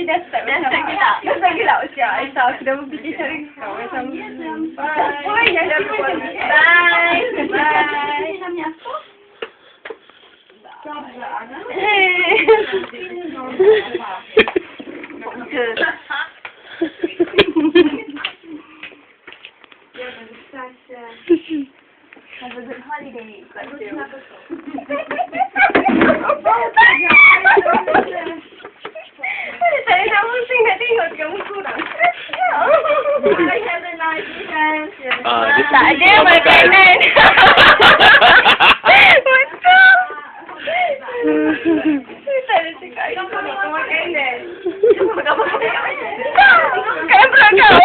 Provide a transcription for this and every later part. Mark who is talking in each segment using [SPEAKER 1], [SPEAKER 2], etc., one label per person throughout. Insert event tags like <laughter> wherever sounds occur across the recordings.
[SPEAKER 1] tapi dah start
[SPEAKER 2] Dah
[SPEAKER 1] macam
[SPEAKER 2] start gelap.
[SPEAKER 1] Dah start gelap siap. Aisyah, aku dah berfikir cara kau macam. Oh, ya, dah buat.
[SPEAKER 2] Bye.
[SPEAKER 1] Bye.
[SPEAKER 2] Have a good holiday. Got you.
[SPEAKER 1] Saya dah pusing nak tengok kamu kurang.
[SPEAKER 2] Bye. Have a nice weekend.
[SPEAKER 3] Ah, dia
[SPEAKER 1] Tak ada
[SPEAKER 3] makan.
[SPEAKER 1] makanan. Betul. Tak ada cakap itu pun nak makanan. Kan perut kau.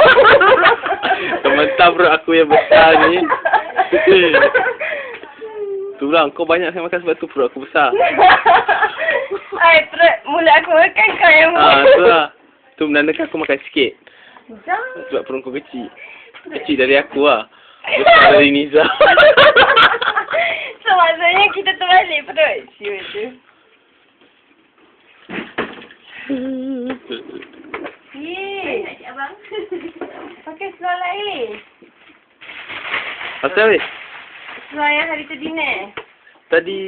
[SPEAKER 3] Sementara perut aku yang besar ni. <laughs> Tu lah, kau banyak saya makan sebab tu perut aku besar.
[SPEAKER 1] Ai, perut mula aku makan kau yang
[SPEAKER 3] Ah, tu lah. Tu menandakan aku makan sikit.
[SPEAKER 1] Jangan.
[SPEAKER 3] Sebab perut kau kecil. Kecil dari aku lah. Besar <laughs> dari Niza. <laughs>
[SPEAKER 1] so maksudnya kita terbalik perut. Siul tu. Ye.
[SPEAKER 2] Abang.
[SPEAKER 1] Pakai seluar lain.
[SPEAKER 3] Asal weh?
[SPEAKER 1] Seluar yang hari tadi ni.
[SPEAKER 3] Tadi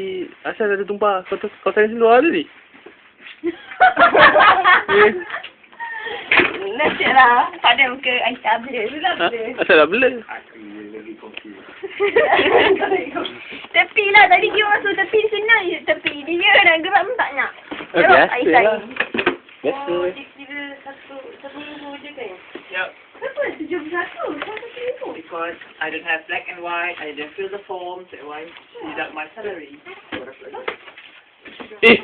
[SPEAKER 3] asal ada tumpah. Kau tu kau tanya seluar tadi. <laughs> Eh,
[SPEAKER 1] Nasib lah. Pada muka Aisyah blur tu lah
[SPEAKER 3] ha?
[SPEAKER 1] blur.
[SPEAKER 3] Asal tak blur?
[SPEAKER 1] tepi lah. Tadi dia masuk tepi senang je tepi. Dia nak gerak pun tak nak. Tengok
[SPEAKER 3] biasa
[SPEAKER 1] Aisyah
[SPEAKER 3] lah. Biasa.
[SPEAKER 1] Oh, dia kira satu, satu minggu je kan?
[SPEAKER 4] Yep.
[SPEAKER 1] Kenapa? Tujuh puluh satu? Satu minggu?
[SPEAKER 4] Because I don't have black and white, I didn't fill the forms, that's why deduct my salary.
[SPEAKER 3] Eh,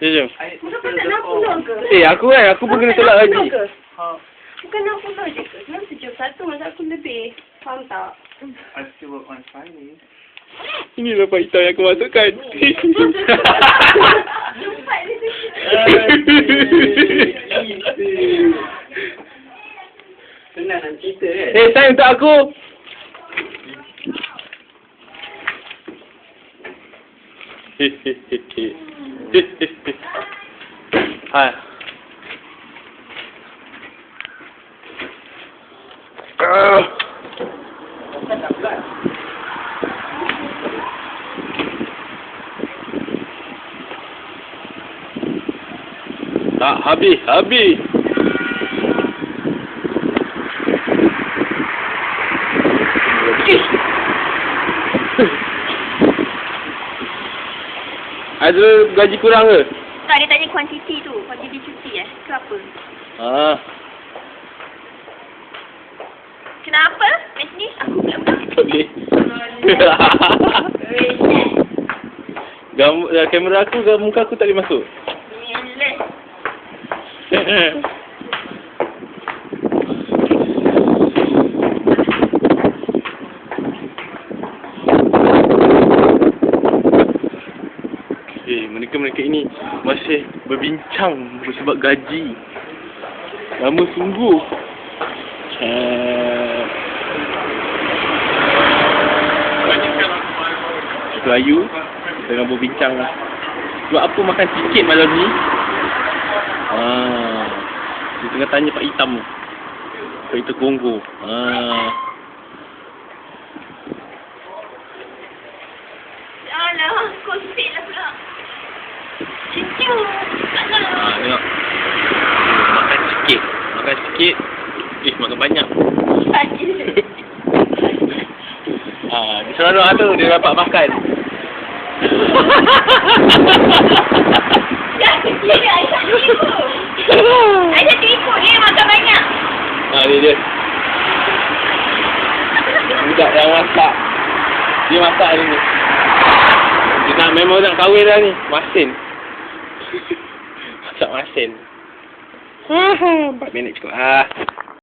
[SPEAKER 1] tidak?
[SPEAKER 3] jom.
[SPEAKER 1] Kenapa tak
[SPEAKER 4] the
[SPEAKER 1] enam puluh
[SPEAKER 4] form.
[SPEAKER 1] ke?
[SPEAKER 3] Eh, aku kan, aku pun kena tolak.
[SPEAKER 4] Huh?
[SPEAKER 1] Bukan enam puluh je ke? Kenapa tujuh puluh satu? Masa aku lebih. Faham tak?
[SPEAKER 4] I still work on Fridays.
[SPEAKER 3] Ini lah Pak Hitam yang aku masukkan.
[SPEAKER 1] Empat dia tu.
[SPEAKER 4] Senang nak cerita kan?
[SPEAKER 3] eh, sayang untuk aku. <laughs> Hai. Ah. Tak habis, <laughs> habis. Ada gaji kurang ke?
[SPEAKER 2] Tak, dia tanya kuantiti tu. Kuantiti cuti eh. Ke apa?
[SPEAKER 3] Ah,
[SPEAKER 2] Kenapa? Kat sini aku tahu.
[SPEAKER 3] tak boleh. <laughs> Gambar kamera aku muka aku tak boleh masuk.
[SPEAKER 2] Milis. <laughs>
[SPEAKER 3] Eh, mereka-mereka ini masih berbincang sebab gaji. Lama sungguh. Uh, Cikgu Ayu tengah berbincang lah. Sebab apa makan sikit malam ni? Ah, dia tengah tanya Pak Hitam tu. Pak Hitam Konggo. Ah.
[SPEAKER 2] Alah, kosip lah pula. Cucu. Alah.
[SPEAKER 3] Ah, tengok. Makan sikit. Sikit. Eh, makan banyak.
[SPEAKER 2] Sakit. <laughs>
[SPEAKER 3] Ah, dia seronok lah tu. Dia dapat makan. <laughs>
[SPEAKER 2] Dah kecil dia, Aisyah tipu. Aisyah tipu, dia makan banyak.
[SPEAKER 3] ah, dia dia. Budak yang masak. Dia masak hari ni. Dia nak memang nak kahwin dah ni. Masin. masak masin. Five minutes go. Ah.